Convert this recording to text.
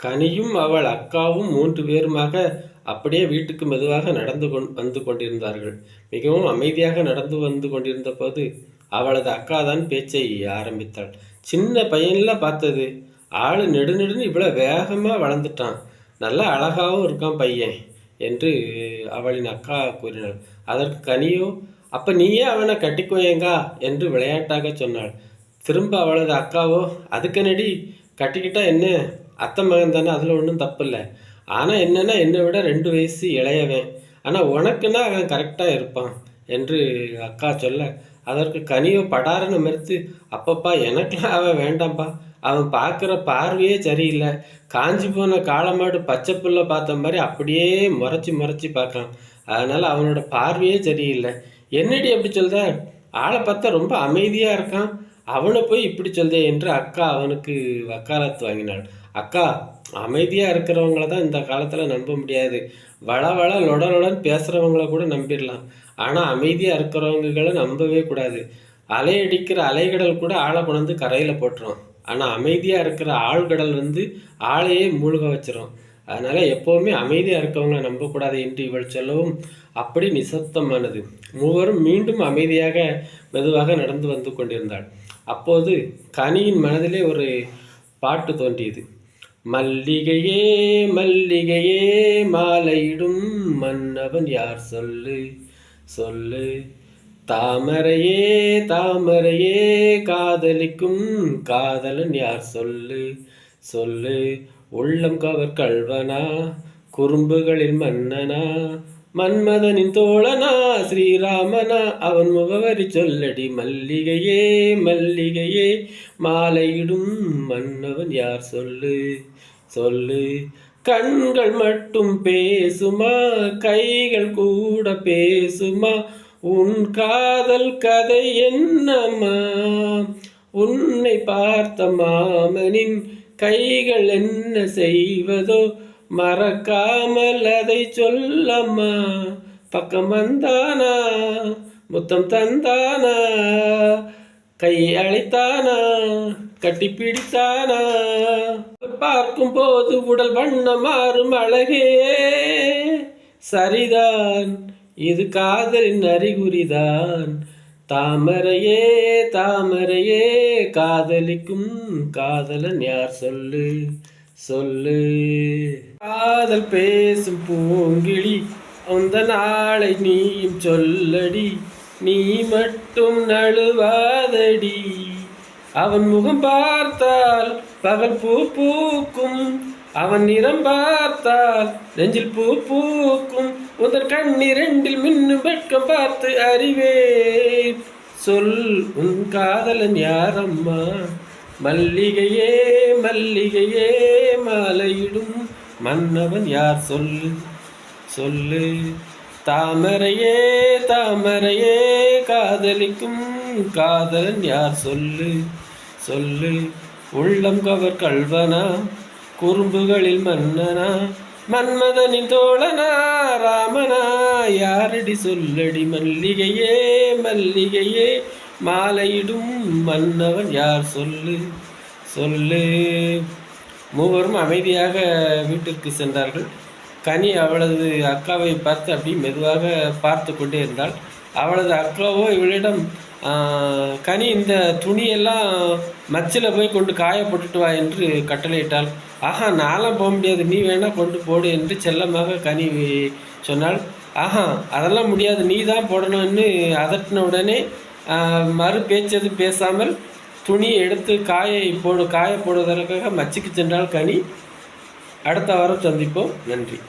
கனியும் அவள் அக்காவும் மூன்று பேருமாக அப்படியே வீட்டுக்கு மெதுவாக நடந்து கொண் வந்து கொண்டிருந்தார்கள். மிகவும் அமைதியாக நடந்து வந்து கொண்டிருந்த போது அவளது அக்கா தான் பேச்சை ஆரம்பித்தாள். சின்ன பையன்ல பார்த்தது. ஆள் நெடுநெடுன்னு இவ்வளோ வேகமாக வளர்ந்துட்டான். நல்லா அழகாகவும் இருக்கான் பையன் என்று அவளின் அக்கா கூறினாள். அதற்கு கனியோ அப்போ நீயே அவனை கட்டிக்கோயேங்கா என்று விளையாட்டாக சொன்னாள். திரும்ப அவளது அக்காவோ அதுக்கு நடி கட்டிக்கிட்டா என்ன? அத்தை மகன் தானே அதில் ஒன்றும் தப்பு இல்லை ஆனால் என்னென்னா என்னை விட ரெண்டு வயசு இளையவன். ஆனால் உனக்குன்னா அவன் கரெக்டாக இருப்பான் என்று அக்கா சொல்ல அதற்கு கனியோ படாரன்னு மறுத்து அப்பப்பா எனக்கெல்லாம் அவன் வேண்டாம்ப்பா அவன் பார்க்குற பார்வையே சரியில்லை. காஞ்சி போன காலமாடு பச்சை புல்லை பார்த்த மாதிரி அப்படியே முறைச்சி முறைச்சி பார்க்கான் அதனால் அவனோட பார்வையே சரியில்லை. என்னடி அப்படி சொல்ற? ஆளை பார்த்தா ரொம்ப அமைதியாக இருக்கான். அவனை போய் இப்படி சொல்தே என்று அக்கா அவனுக்கு வக்காலத்து வாங்கினாள். அக்கா அமைதியாக இருக்கிறவங்கள தான் இந்த காலத்தில் நம்ப முடியாது. வள வள லொடலுடன் பேசுகிறவங்கள கூட நம்பிடலாம். ஆனால் அமைதியாக இருக்கிறவங்களை நம்பவே கூடாது. அலையடிக்கிற அலைகடல் கூட ஆளை கொண்டு கரையில் போட்டுரும். ஆனால் அமைதியாக இருக்கிற ஆழ்கடல் வந்து ஆளையே மூழ்க வச்சிரும். அதனால் எப்போவுமே அமைதியாக இருக்கவங்களை நம்பக்கூடாது என்று இவள் சொல்லவும் அப்படி நிசப்தமானது. மூவரும் மீண்டும் அமைதியாக மெதுவாக நடந்து வந்து கொண்டிருந்தாள். அப்போது கனியின் மனதிலே ஒரு பாட்டு தோன்றியது. மல்லிகையே மல்லிகையே மாலையிடும் மன்னவன் யார் சொல்லு சொல்லு. தாமரையே தாமரையே காதலிக்கும் காதலன் யார் சொல்லு சொல்லு. உள்ளம் கவர் கல்வனா குறும்புகளில் மன்னனா மன்மதனின் தோழனா ஸ்ரீராமனா அவன் முகவரி சொல்லடி மல்லிகையே மல்லிகையே மாலையிடும் மன்னவன் யார் சொல்லு? சொல்லு. கண்கள் மட்டும் பேசுமா கைகள் கூட பேசுமா உன் காதல் கதை என்னம்மா? உன்னை பார்த்த மாமனின் கைகள் என்ன செய்வதோ மறக்காமல் அதை சொல்லம்மா. பக்கம் வந்தானா? முத்தம் தந்தானா? கை அழைத்தானா? கட்டி பிடித்தானா? பார்க்கும் போது உடல் வண்ணம் மாறும் அழகே. சரிதான் இது காதலின் அறிகுறிதான். தாமரையே தாமரையே காதலிக்கும் காதலன் யார் சொல்லு? சொல்லு. காதல் பேசும் பூங்கிழி அந்த நாளை நீயும் சொல்லடி. நீ மட்டும் நழுவாதடி. அவன் முகம் பார்த்தால் பகல் பூ பூக்கும். அவன் நிறம் பார்த்தால் நெஞ்சில் பூ பூக்கும். உந்தன் கண்ணிரண்டில் மின்னும் வெட்கம் பார்த்து அறிவே சொல் உன் காதலன் யாரம்மா? மல்லிகையே மல்லிகையே மாலையிடும் மன்னவன் யார் சொல்லு சொல்லு. தாமரையே தாமரையே காதலிக்கும் காதலன் யார் சொல்லு? சொல்லு. உள்ளம் கவர் கல்வனா குறும்புகளில் மன்னனா மன்மதனின் தோழனா ராமனா யாரடி சொல்லடி மல்லிகையே மல்லிகையே மாலையிடும் மன்னவன் யார் சொல்லு? சொல்லு. மூவரும் அமைதியாக வீட்டிற்கு சென்றார்கள். கனி அவளது அக்காவை பார்த்து அப்படி மெதுவாக பார்த்து கொண்டே இருந்தாள். அவளது அக்காவோ இவளிடம் கனி இந்த துணியெல்லாம் மச்சில் போய் கொண்டு காய போட்டுட்டு வா என்று கட்டளையிட்டாள். ஆஹா நான்லாம் போக முடியாது. நீ வேணால் கொண்டு போடு என்று செல்லமாக கனி சொன்னாள். ஆஹா அதெல்லாம் முடியாது. நீ தான் போடணும்னு அதட்டின உடனே மறு பேச்சது பேசாமல் துணியை எடுத்து காயை போடு காய போடுவதற்காக மச்சிக்கு சென்றால் கனி. அடுத்த வாரம் சந்திப்போம். நன்றி.